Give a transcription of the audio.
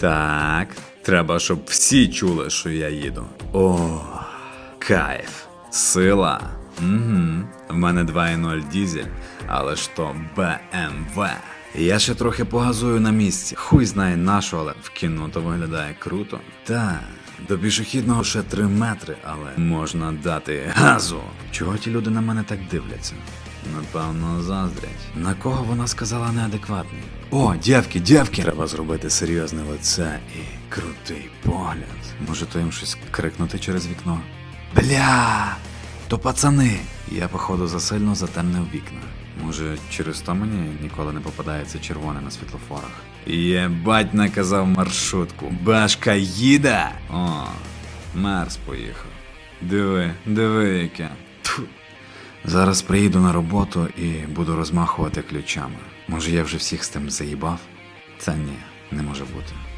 Так, треба, щоб всі чули, що я їду. О, кайф, сила. Угу. В мене 2.0 дізель, але ж то BMW. Я ще трохи погазую на місці. Хуй знає нашу, але в кіно то виглядає круто. Та, до пішохідного ще 3 метри, але можна дати газу. Чого ті люди на мене так дивляться? Напевно, заздрять. На кого вона сказала неадекватний? О, дівки, дівки! Треба зробити серйозне лице і крутий погляд. Може, то їм щось крикнути через вікно? Бля! То пацани! Я, походу, засильно затемнив вікна. Може, через то мені ніколи не попадається червоне на світлофорах. Єбать наказав маршрутку. Башка їде! О, Мерс поїхав. Диви, диви яке. Зараз приїду на роботу і буду розмахувати ключами. Може, я вже всіх з тим заїбав? Та ні, не може бути.